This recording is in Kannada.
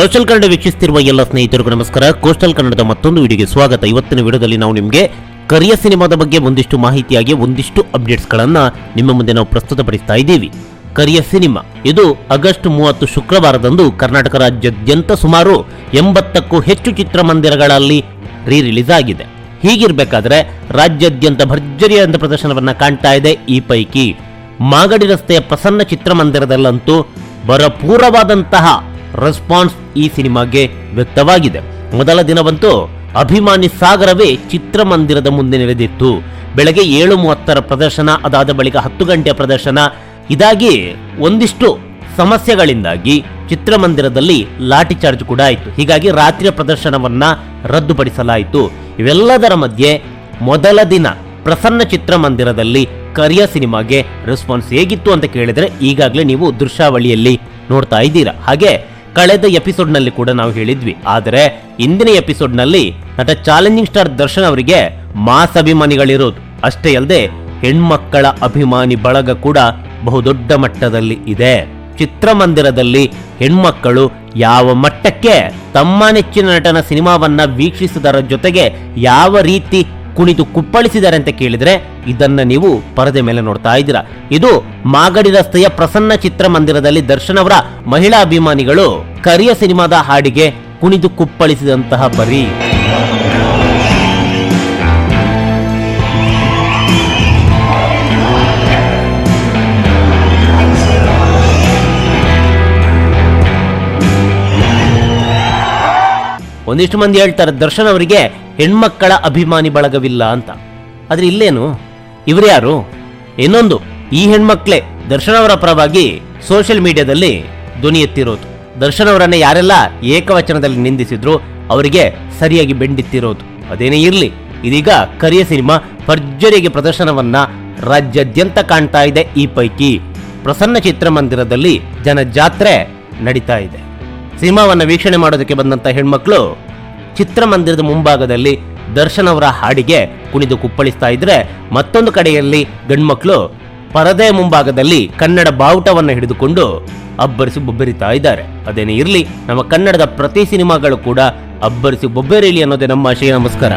ಕೋಸ್ಟಲ್ ಕನ್ನಡ ವೀಕ್ಷಿಸುತ್ತಿರುವ ಎಲ್ಲ ಸ್ನೇಹಿತರಿಗೂ ನಮಸ್ಕಾರ. ಕೋಸ್ಟಲ್ ಕನ್ನಡದ ಮತ್ತೊಂದು ವಿಡಿಯೋಗೆ ಸ್ವಾಗತ. ಇವತ್ತಿನ ವಿಡಿಯೋದಲ್ಲಿ ನಾವು ನಿಮಗೆ ಕರಿಯ ಸಿನಿಮಾದ ಬಗ್ಗೆ ಒಂದಿಷ್ಟು ಮಾಹಿತಿಯಾಗಿ, ಒಂದಿಷ್ಟು ಅಪ್ಡೇಟ್ಸ್ಗಳನ್ನು ನಿಮ್ಮ ಮುಂದೆ ನಾವು ಪ್ರಸ್ತುತಪಡಿಸ್ತಾ ಇದ್ದೀವಿ. ಕರಿಯ ಸಿನಿಮಾ. ಇದು ಆಗಸ್ಟ್ ಮೂವತ್ತು ಶುಕ್ರವಾರದಂದು ಕರ್ನಾಟಕ ರಾಜ್ಯಾದ್ಯಂತ ಸುಮಾರು ಎಂಬತ್ತಕ್ಕೂ ಹೆಚ್ಚು ಚಿತ್ರಮಂದಿರಗಳಲ್ಲಿ ರೀ ರಿಲೀಸ್ ಆಗಿದೆ. ಹೀಗಿರಬೇಕಾದ್ರೆ ರಾಜ್ಯಾದ್ಯಂತ ಭರ್ಜರಿಯಾದ ಪ್ರದರ್ಶನವನ್ನ ಕಾಣ್ತಾ ಇದೆ ಈ ಪೈಕಿ. ಮಾಗಡಿ ರಸ್ತೆಯ ಪ್ರಸನ್ನ ಚಿತ್ರಮಂದಿರದಲ್ಲಂತೂ ಭರಪೂರವಾದಂತಹ ರೆಸ್ಪಾನ್ಸ್ ಈ ಸಿನಿಮಾಗೆ ವ್ಯಕ್ತವಾಗಿದೆ. ಮೊದಲ ದಿನವಂತೂ ಅಭಿಮಾನಿ ಸಾಗರವೇ ಚಿತ್ರಮಂದಿರದ ಮುಂದೆ ನೆರೆದಿತ್ತು ಬೆಳಗ್ಗೆ ಏಳು ಮೂವತ್ತರ ಪ್ರದರ್ಶನ, ಅದಾದ ಬಳಿಕ ಹತ್ತು ಗಂಟೆಯ ಪ್ರದರ್ಶನ, ಇದಾಗಿ ಒಂದಿಷ್ಟು ಸಮಸ್ಯೆಗಳಿಂದಾಗಿ ಚಿತ್ರಮಂದಿರದಲ್ಲಿ ಲಾಠಿ ಚಾರ್ಜ್ ಕೂಡ ಆಯಿತು. ಹೀಗಾಗಿ ರಾತ್ರಿಯ ಪ್ರದರ್ಶನವನ್ನ ರದ್ದುಪಡಿಸಲಾಯಿತು. ಇವೆಲ್ಲದರ ಮಧ್ಯೆ ಮೊದಲ ದಿನ ಪ್ರಸನ್ನ ಚಿತ್ರಮಂದಿರದಲ್ಲಿ ಕರಿಯ ಸಿನಿಮಾಗೆ ರೆಸ್ಪಾನ್ಸ್ ಹೇಗಿತ್ತು ಅಂತ ಕೇಳಿದರೆ ಈಗಾಗಲೇ ನೀವು ದೃಶ್ಯಾವಳಿಯಲ್ಲಿ ನೋಡ್ತಾ ಇದ್ದೀರಾ. ಹಾಗೆ ಕಳೆದ ಎಪಿಸೋಡ್ನಲ್ಲಿ ಕೂಡ ನಾವು ಹೇಳಿದ್ವಿ. ಆದರೆ ಇಂದಿನ ಎಪಿಸೋಡ್ನಲ್ಲಿ ನಟ ಚಾಲೆಂಜಿಂಗ್ ಸ್ಟಾರ್ ದರ್ಶನ್ ಅವರಿಗೆ ಮಾಸ್ ಅಭಿಮಾನಿಗಳಿರೋದು. ಅಷ್ಟೇ ಅಲ್ಲದೆ ಹೆಣ್ಮಕ್ಕಳ ಅಭಿಮಾನಿ ಬಳಗ ಕೂಡ ಬಹುದೊಡ್ಡ ಮಟ್ಟದಲ್ಲಿ ಇದೆ. ಚಿತ್ರಮಂದಿರದಲ್ಲಿ ಹೆಣ್ಮಕ್ಕಳು ಯಾವ ಮಟ್ಟಕ್ಕೆ ತಮ್ಮ ನೆಚ್ಚಿನ ನಟನ ಸಿನಿಮಾವನ್ನ ವೀಕ್ಷಿಸುವುದರ ಜೊತೆಗೆ ಯಾವ ರೀತಿ ಕುಣಿದು ಕುಪ್ಪಳಿಸಿದ್ದಾರೆ ಅಂತ ಕೇಳಿದರೆ, ಇದನ್ನ ನೀವು ಪರದೆ ಮೇಲೆ ನೋಡ್ತಾ ಇದ್ದೀರಾ. ಇದು ಮಾಗಡಿ ರಸ್ತೆಯ ಪ್ರಸನ್ನ ಚಿತ್ರಮಂದಿರದಲ್ಲಿ ದರ್ಶನ್ ಅವರ ಮಹಿಳಾ ಅಭಿಮಾನಿಗಳು ಕರಿಯ ಸಿನಿಮಾದ ಹಾಡಿಗೆ ಕುಣಿದು ಕುಪ್ಪಳಿಸಿದಂತಹ ಪರಿ ಒಂದಿಷ್ಟು ಮಂದಿ ಹೇಳ್ತಾರೆ, ದರ್ಶನ್ ಅವರಿಗೆ ಹೆಣ್ಮಕ್ಕಳ ಅಭಿಮಾನಿ ಬಳಗವಿಲ್ಲ ಅಂತ. ಆದ್ರೆ ಇಲ್ಲೇನು? ಇವ್ರು ಯಾರು? ಇನ್ನೊಂದು, ಈ ಹೆಣ್ಮಕ್ಳೇ ದರ್ಶನ್ ಅವರ ಪರವಾಗಿ ಸೋಷಿಯಲ್ ಮೀಡಿಯಾದಲ್ಲಿ ಧ್ವನಿ ಎತ್ತಿರೋದು. ದರ್ಶನ್ ಅವರನ್ನ ಯಾರೆಲ್ಲ ಏಕವಚನದಲ್ಲಿ ನಿಂದಿಸಿದ್ರು ಅವರಿಗೆ ಸರಿಯಾಗಿ ಬೆಂಡಿತ್ತಿರೋದು. ಅದೇನೇ ಇರಲಿ, ಇದೀಗ ಕರಿಯ ಸಿನಿಮಾ ಭರ್ಜರಿಗೆ ಪ್ರದರ್ಶನವನ್ನ ರಾಜ್ಯಾದ್ಯಂತ ಕಾಣ್ತಾ ಇದೆ ಈ ಪೈಕಿ. ಪ್ರಸನ್ನ ಚಿತ್ರಮಂದಿರದಲ್ಲಿ ಜನ ಜಾತ್ರೆ ನಡೀತಾ ಇದೆ. ಸಿನಿಮಾವನ್ನ ವೀಕ್ಷಣೆ ಮಾಡೋದಕ್ಕೆ ಬಂದಂತ ಹೆಣ್ಮಕ್ಳು ಚಿತ್ರಮಂದಿರದ ಮುಂಭಾಗದಲ್ಲಿ ದರ್ಶನ್ ಅವರ ಹಾಡಿಗೆ ಕುಣಿದು ಕುಪ್ಪಳಿಸ್ತಾ ಇದ್ರೆ ಮತ್ತೊಂದು ಕಡೆಯಲ್ಲಿ ಗಂಡ್ಮಕ್ಳು ಪರದೆ ಮುಂಭಾಗದಲ್ಲಿ ಕನ್ನಡ ಬಾವುಟವನ್ನು ಹಿಡಿದುಕೊಂಡು ಅಬ್ಬರಿಸಿ ಬೊಬ್ಬರಿತಾ ಇದ್ದಾರೆ. ಅದೇನೇ ಇರಲಿ, ನಮ್ಮ ಕನ್ನಡದ ಪ್ರತಿ ಸಿನಿಮಾಗಳು ಕೂಡ ಅಬ್ಬರಿಸಿ ಬೊಬ್ಬೆರಿಲಿ ಅನ್ನೋದೇ ನಮ್ಮ ಆಶಯ. ನಮಸ್ಕಾರ.